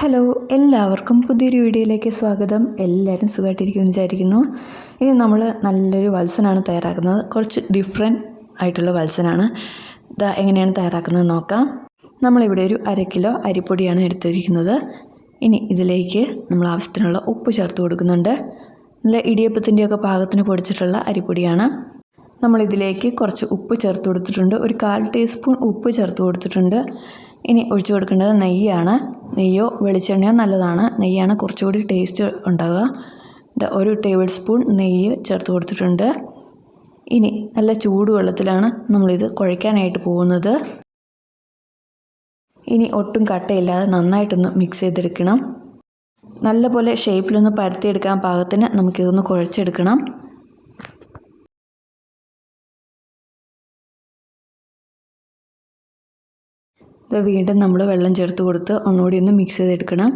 Hello എല്ലാവർക്കും പുതിയൊരു വീഡിയോയിലേക്ക് സ്വാഗതം. എല്ലാവരും സുഖമായിട്ടിരിക്കുമെന്ന് വിചാരിക്കുന്നു. ഇനി നമ്മൾ നല്ലൊരു വത്സനാണ് തയ്യാറാക്കുന്നത്. കുറച്ച് ഡിഫറെന്റ് ആയിട്ടുള്ള വത്സനാണ്. ഇതാ എങ്ങനെയാണ് തയ്യാറാക്കുന്നത് നോക്കാം. നമ്മളിവിടെ ഒരു അര കിലോ അരിപ്പൊടിയാണ് എടുത്തിരിക്കുന്നത്. ഇനി ഇതിലേക്ക് നമ്മൾ ആവശ്യത്തിനുള്ള ഉപ്പ് ചേർത്ത് കൊടുക്കുന്നുണ്ട്. നല്ല ഇടിയപ്പത്തിന്റെയൊക്കെ പാകത്തിന് പൊടിച്ചിട്ടുള്ള അരിപ്പൊടിയാണ്. നമ്മളിതിലേക്ക് കുറച്ച് ഉപ്പ് ചേർത്ത് കൊടുത്തിട്ടുണ്ട്. ഒരു കാൽ ടീസ്പൂൺ ഉപ്പ് ചേർത്ത് കൊടുത്തിട്ടുണ്ട്. ഇനി ഒഴിച്ചു കൊടുക്കേണ്ടത് നെയ്യാണ്. നെയ്യോ വെളിച്ചെണ്ണയോ നല്ലതാണ്. നെയ്യാണ് കുറച്ചുകൂടി ടേസ്റ്റ് ഉണ്ടാവുക. ദാ ഒരു ടേബിൾ സ്പൂൺ നെയ്യ് ചേർത്ത് കൊടുത്തിട്ടുണ്ട്. ഇനി നല്ല ചൂടുവെള്ളത്തിലാണ് നമ്മളിത് കുഴയ്ക്കാനായിട്ട് പോകുന്നത്. ഇനി ഒട്ടും കട്ടയില്ലാതെ നന്നായിട്ടൊന്ന് മിക്സ് ചെയ്തെടുക്കണം. നല്ലപോലെ ഷേപ്പിലൊന്ന് പരത്തിയെടുക്കാൻ പാകത്തിന് നമുക്കിതൊന്ന് കുഴച്ചെടുക്കണം. വീണ്ടും നമ്മൾ വെള്ളം ചേർത്ത് കൊടുത്ത് ഒന്നുകൂടി ഒന്ന് മിക്സ് ചെയ്തെടുക്കണം.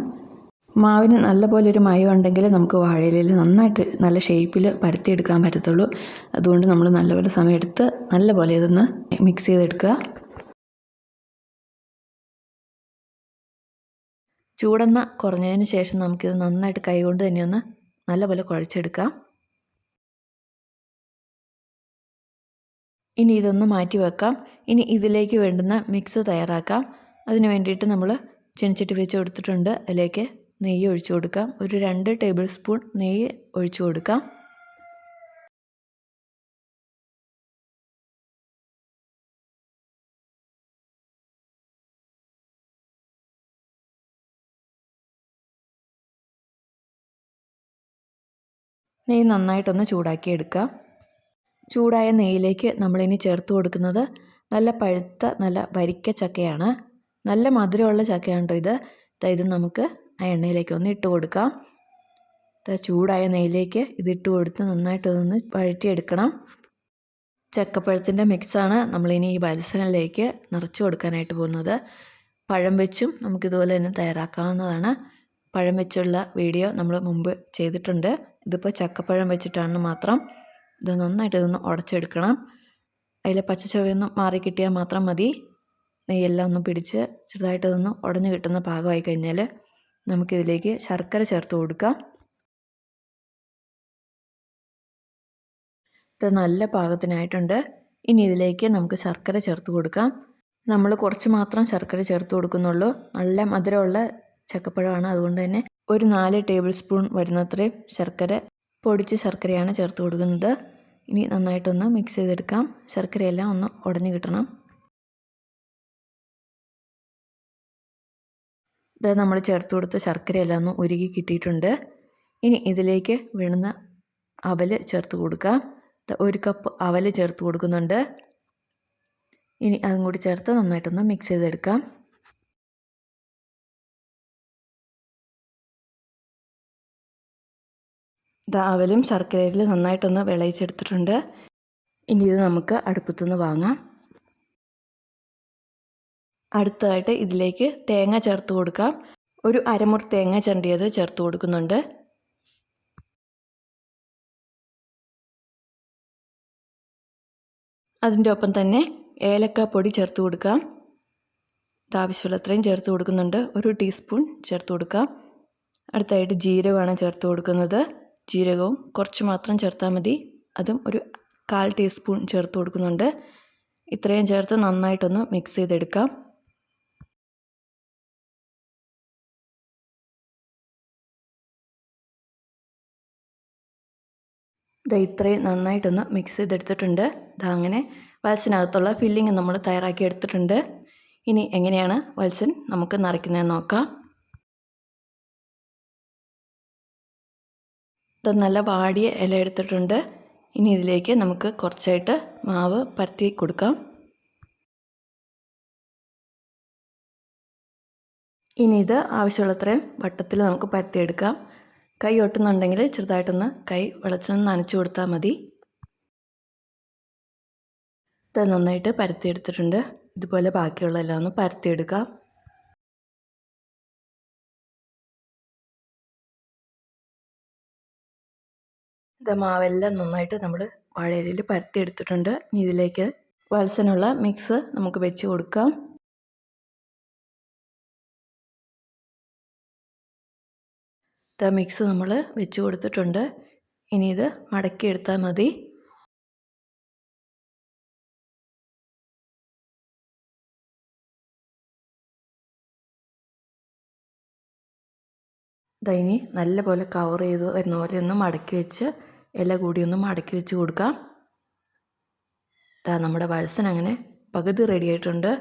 മാവിന് നല്ലപോലെ ഒരു മയം ഉണ്ടെങ്കിൽ നമുക്ക് വാഴയിലയിൽ നന്നായിട്ട് നല്ല ഷേപ്പിൽ പരത്തിയെടുക്കാൻ പറ്റത്തുള്ളൂ. അതുകൊണ്ട് നമ്മൾ നല്ലപോലെ സമയമെടുത്ത് നല്ലപോലെ ഇതൊന്ന് മിക്സ് ചെയ്തെടുക്കുക. ചൂടെണ്ണ കുറഞ്ഞതിന് ശേഷം നമുക്കിത് നന്നായിട്ട് കൈകൊണ്ട് തന്നെ ഒന്ന് നല്ലപോലെ കുഴച്ചെടുക്കാം. ഇനി ഇതൊന്ന് മാറ്റി വെക്കാം. ഇനി ഇതിലേക്ക് വേണ്ടുന്ന മിക്സ് തയ്യാറാക്കാം. അതിന് വേണ്ടിയിട്ട് നമ്മൾ ചെനിച്ചട്ടി വെച്ച് കൊടുത്തിട്ടുണ്ട്. അതിലേക്ക് നെയ്യ് ഒഴിച്ചു കൊടുക്കാം. ഒരു രണ്ട് ടേബിൾ സ്പൂൺ നെയ്യ് ഒഴിച്ചു കൊടുക്കാം. നെയ്യ് നന്നായിട്ടൊന്ന് ചൂടാക്കി എടുക്കാം ചൂടായ നെയ്യിലേക്ക് നമ്മളിനി ചേർത്ത് കൊടുക്കുന്നത് നല്ല പഴുത്ത നല്ല വരിക്ക ചക്കയാണ്. നല്ല മധുരമുള്ള ചക്കയാണ് കേട്ടോ ഇത് ഇത് നമുക്ക് ആ എണ്ണയിലേക്ക് ഒന്ന് ഇട്ട് കൊടുക്കാം. ചൂടായ നെയ്യിലേക്ക് ഇത് ഇട്ട് കൊടുത്ത് നന്നായിട്ടൊന്ന് പഴറ്റിയെടുക്കണം ചക്കപ്പഴത്തിന്റെ മിക്സാണ് നമ്മളിനി ഈ ബൽസനിലേക്ക് നിറച്ച് കൊടുക്കാനായിട്ട് പോകുന്നത്. പഴം വെച്ചും നമുക്കിതുപോലെ തന്നെ തയ്യാറാക്കാവുന്നതാണ്. പഴം വെച്ചുള്ള വീഡിയോ നമ്മൾ മുമ്പ് ചെയ്തിട്ടുണ്ട്. ഇതിപ്പോൾ ചക്കപ്പഴം വെച്ചിട്ടാണ് മാത്രം. ഇത് നന്നായിട്ട് ഇതൊന്ന് ഉടച്ചെടുക്കണം. അതിലെ പച്ചച്ചവയൊന്നും മാറി കിട്ടിയാൽ മാത്രം മതി. നെയ്യെല്ലാം ഒന്ന് പിടിച്ച് ചെറുതായിട്ട് ഇതൊന്ന് ഉടഞ്ഞു കിട്ടുന്ന പാകമായി കഴിഞ്ഞാൽ നമുക്കിതിലേക്ക് ശർക്കര ചേർത്ത് കൊടുക്കാം. ഇത് നല്ല പാകത്തിനായിട്ടുണ്ട്. ഇനി ഇതിലേക്ക് നമുക്ക് ശർക്കര ചേർത്ത് കൊടുക്കാം. നമ്മൾ കുറച്ച് മാത്രം ശർക്കര ചേർത്ത് കൊടുക്കുന്നുള്ളൂ. നല്ല മധുരമുള്ള ചക്കപ്പഴമാണ്. അതുകൊണ്ട് തന്നെ ഒരു നാല് ടേബിൾ സ്പൂൺ വരുന്നത്രയും ശർക്കര പൊടിച്ച ശർക്കരയാണ് ചേർത്ത് കൊടുക്കുന്നത്. ഇനി നന്നായിട്ടൊന്ന് മിക്സ് ചെയ്തെടുക്കാം. ശർക്കരയെല്ലാം ഒന്ന് ഉടഞ്ഞു കിട്ടണം. ഇത് നമ്മൾ ചേർത്ത് കൊടുത്ത ശർക്കരയെല്ലാം ഒന്ന് ഉരുകി കിട്ടിയിട്ടുണ്ട്. ഇനി ഇതിലേക്ക് വീണുന്ന അവൽ ചേർത്ത് കൊടുക്കാം. ഒരു കപ്പ് അവൽ ചേർത്ത് കൊടുക്കുന്നുണ്ട്. ഇനി അതും കൂടി ചേർത്ത് നന്നായിട്ടൊന്ന് മിക്സ് ചെയ്തെടുക്കാം. അവലും ശർക്കരയിൽ നന്നായിട്ടൊന്ന് വിളയിച്ചെടുത്തിട്ടുണ്ട്. ഇനി ഇത് നമുക്ക് അടുപ്പത്തുനിന്ന് വാങ്ങാം. അടുത്തതായിട്ട് ഇതിലേക്ക് തേങ്ങ ചേർത്ത് കൊടുക്കാം. ഒരു അരമുറി തേങ്ങ ചണ്ടിയത് ചേർത്ത് കൊടുക്കുന്നുണ്ട്. അതിന്റെ ഒപ്പം തന്നെ ഏലക്കാപ്പൊടി ചേർത്ത് കൊടുക്കാം. ആവശ്യമുള്ളത്രയും ചേർത്ത് കൊടുക്കുന്നുണ്ട്. ഒരു ടീസ്പൂൺ ചേർത്ത് കൊടുക്കാം. അടുത്തായിട്ട് ജീരകമാണ് ചേർത്ത് കൊടുക്കുന്നത്. ജീരകവും കുറച്ച് മാത്രം ചേർത്താൽ മതി. അതും ഒരു കാൽ ടീസ്പൂൺ ചേർത്ത് കൊടുക്കുന്നുണ്ട്. ഇത്രയും ചേർത്ത് നന്നായിട്ടൊന്ന് മിക്സ് ചെയ്തെടുക്കാം. ഇത് ഇത്രയും നന്നായിട്ടൊന്ന് മിക്സ് ചെയ്തെടുത്തിട്ടുണ്ട്. ഇതാ അങ്ങനെ വത്സനകത്തുള്ള ഫില്ലിങ് നമ്മൾ തയ്യാറാക്കി എടുത്തിട്ടുണ്ട്. ഇനി എങ്ങനെയാണ് വത്സൻ നമുക്ക് നിറയ്ക്കുന്നതെന്ന് നോക്കാം. ഇത് നല്ല വാടിയ ഇല എടുത്തിട്ടുണ്ട്. ഇനി ഇതിലേക്ക് നമുക്ക് കുറച്ചായിട്ട് മാവ് പരത്തി കൊടുക്കാം. ഇനി ഇത് ആവശ്യമുള്ളത്രയും വട്ടത്തിൽ നമുക്ക് പരത്തിയെടുക്കാം. കൈ ഒട്ടുന്നുണ്ടെങ്കിൽ ചെറുതായിട്ടൊന്ന് കൈ വെള്ളത്തിലൊന്ന് നനച്ചു കൊടുത്താൽ മതി. ഇത് നന്നായിട്ട് പരത്തിയെടുത്തിട്ടുണ്ട്. ഇതുപോലെ ബാക്കിയുള്ള ബാക്കിയുള്ളതെല്ലാം ഒന്ന് പരത്തിയെടുക്കാം. ഇത് മാവെല്ലാം നന്നായിട്ട് നമ്മൾ വാഴയിലയിൽ പരത്തി എടുത്തിട്ടുണ്ട് ഇനി ഇതിലേക്ക് വത്സനുള്ള മിക്സ് നമുക്ക് വെച്ച് കൊടുക്കാം. ഇത് മിക്സ് നമ്മൾ വെച്ച് കൊടുത്തിട്ടുണ്ട്. ഇനി ഇത് മടക്കിയെടുത്താൽ മതി. മതി ഇനി നല്ല കവർ ചെയ്ത് വരുന്ന പോലെ ഒന്ന് മടക്കി വെച്ച് ഇല കൂടി ഒന്ന് മടക്കി വെച്ച് കൊടുക്കാം. ദാ നമ്മുടെ വത്സൻ അങ്ങനെ പകുതി റെഡി ആയിട്ടുണ്ട്.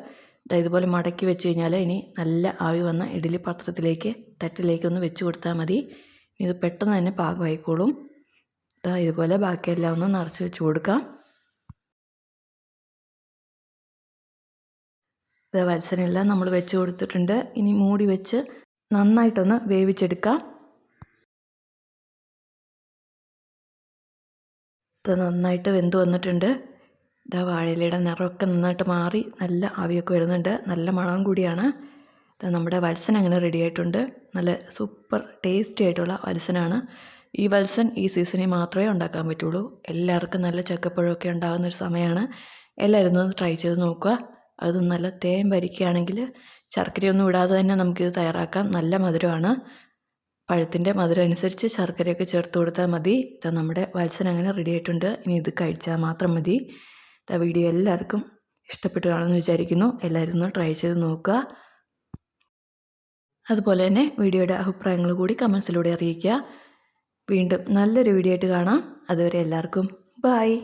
ഇതുപോലെ മടക്കി വെച്ച് കഴിഞ്ഞാൽ ഇനി നല്ല ആവി വന്ന ഇഡ്ഡലി പാത്രത്തിലേക്ക് തട്ടിലേക്ക് ഒന്ന് വെച്ച് കൊടുത്താൽ മതി. ഇത് പെട്ടെന്ന് തന്നെ പാകമായിക്കോളും. ദാ ഇതുപോലെ ബാക്കിയെല്ലാം ഒന്ന് നിറച്ച് വെച്ച് കൊടുക്കാം. ഇത് വത്സനെല്ലാം നമ്മൾ വെച്ച് കൊടുത്തിട്ടുണ്ട്. ഇനി മൂടി വെച്ച് നന്നായിട്ടൊന്ന് വേവിച്ചെടുക്കാം. ഇത് നന്നായിട്ട് വെന്ത് വന്നിട്ടുണ്ട്. ഇതാ വാഴയിലയുടെ നിറമൊക്കെ നന്നായിട്ട് മാറി നല്ല ആവിയൊക്കെ വരുന്നുണ്ട്. നല്ല മണം കൂടിയാണ്. ഇത് നമ്മുടെ വത്സൻ അങ്ങനെ റെഡി ആയിട്ടുണ്ട്. നല്ല സൂപ്പർ ടേസ്റ്റി ആയിട്ടുള്ള വത്സനാണ്. ഈ വത്സൻ ഈ സീസണിൽ മാത്രമേ ഉണ്ടാക്കാൻ പറ്റുള്ളൂ. എല്ലാവർക്കും നല്ല ചക്കപ്പഴമൊക്കെ ഉണ്ടാകുന്ന ഒരു സമയമാണ്. എല്ലാവരും ഒന്ന് ട്രൈ ചെയ്ത് നോക്കുക. അത് നല്ല തേൻ ഭരിക്കുകയാണെങ്കിൽ ശർക്കരയൊന്നും ഇടാതെ തന്നെ നമുക്കിത് തയ്യാറാക്കാം. നല്ല മധുരമാണ്. പഴത്തിന്റെ മധുരം അനുസരിച്ച് ശർക്കരയൊക്കെ ചേർത്ത് കൊടുത്താൽ മതി. ഇതാ നമ്മുടെ വത്സൻ അങ്ങനെ റെഡി ആയിട്ടുണ്ട്. ഇനി ഇത് കഴിച്ചാൽ മാത്രം മതി. ഇതാ വീഡിയോ എല്ലാവർക്കും ഇഷ്ടപ്പെട്ടു കാണുമെന്ന് വിചാരിക്കുന്നു. എല്ലാവരും ഒന്ന് ട്രൈ ചെയ്ത് നോക്കുക. അതുപോലെ തന്നെ വീഡിയോയുടെ അഭിപ്രായങ്ങൾ കൂടി കമൻസിലൂടെ അറിയിക്കുക. വീണ്ടും നല്ലൊരു വീഡിയോ ആയിട്ട് കാണാം. അതുവരെ എല്ലാവർക്കും ബായ്